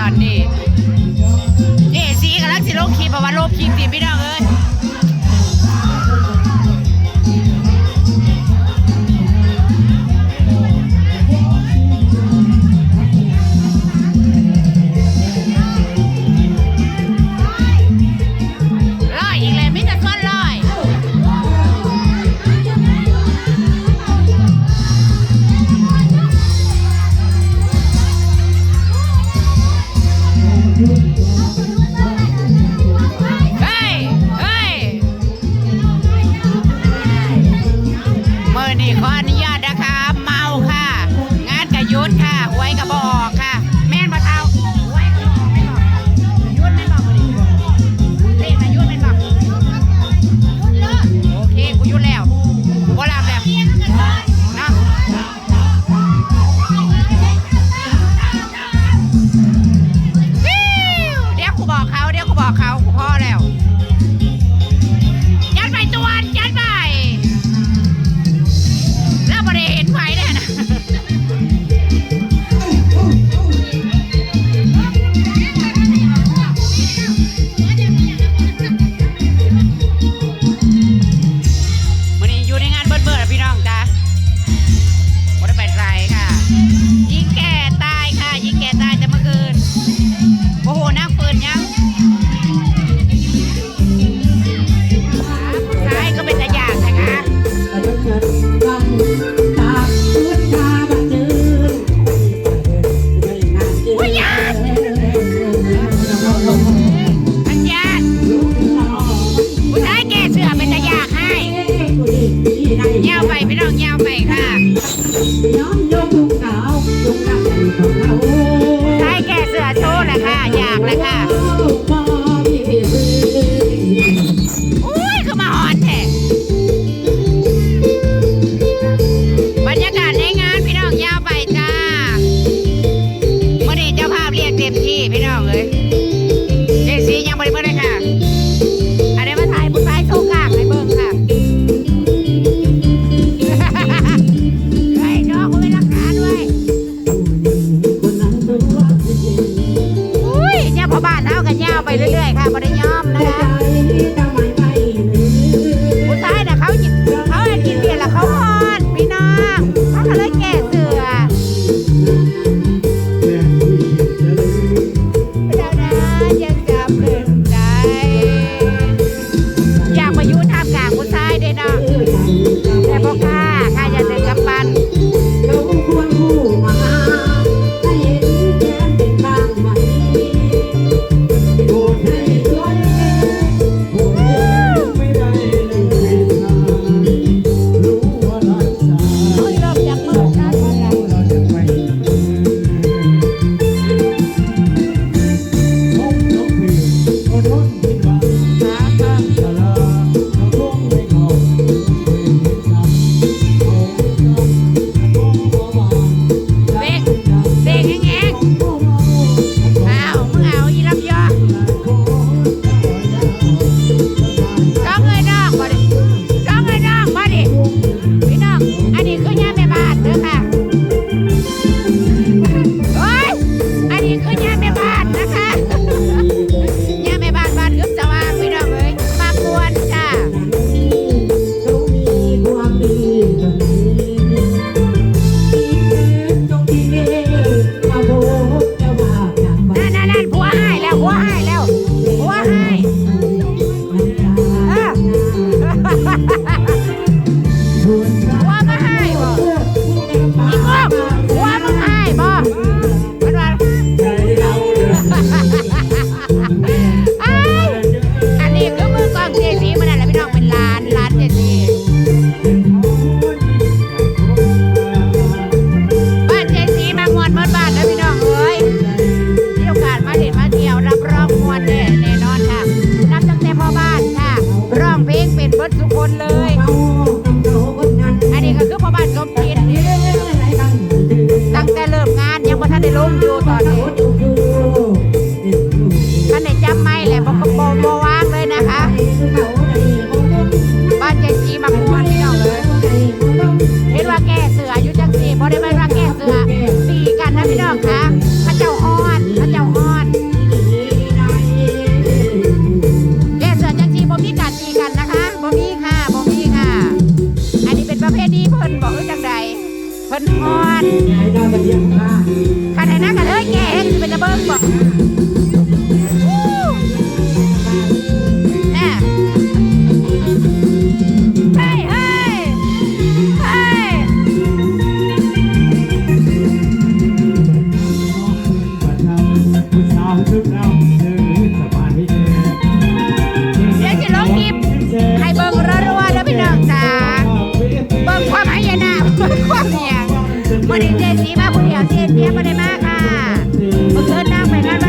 ตอนนี้ เอซีกับลักสิลงคลิปเพราะว่าลบคลิปตีพี่น้อง ขออนุญาตนะคะ เมาค่ะ งานกระยุดค่ะไว้กระบอก ยาวไปค่ะ ยาวไปเรื่อยๆค่ะบริยอมนะคะ กันกันไหนนะกันเอ้ยแกเอ็เป็นตะเบิ้งบอก นี้มาผู้เดียวเจนเนี้ยมาได้มากค่ะเมื่อคืนนั่งไปนั่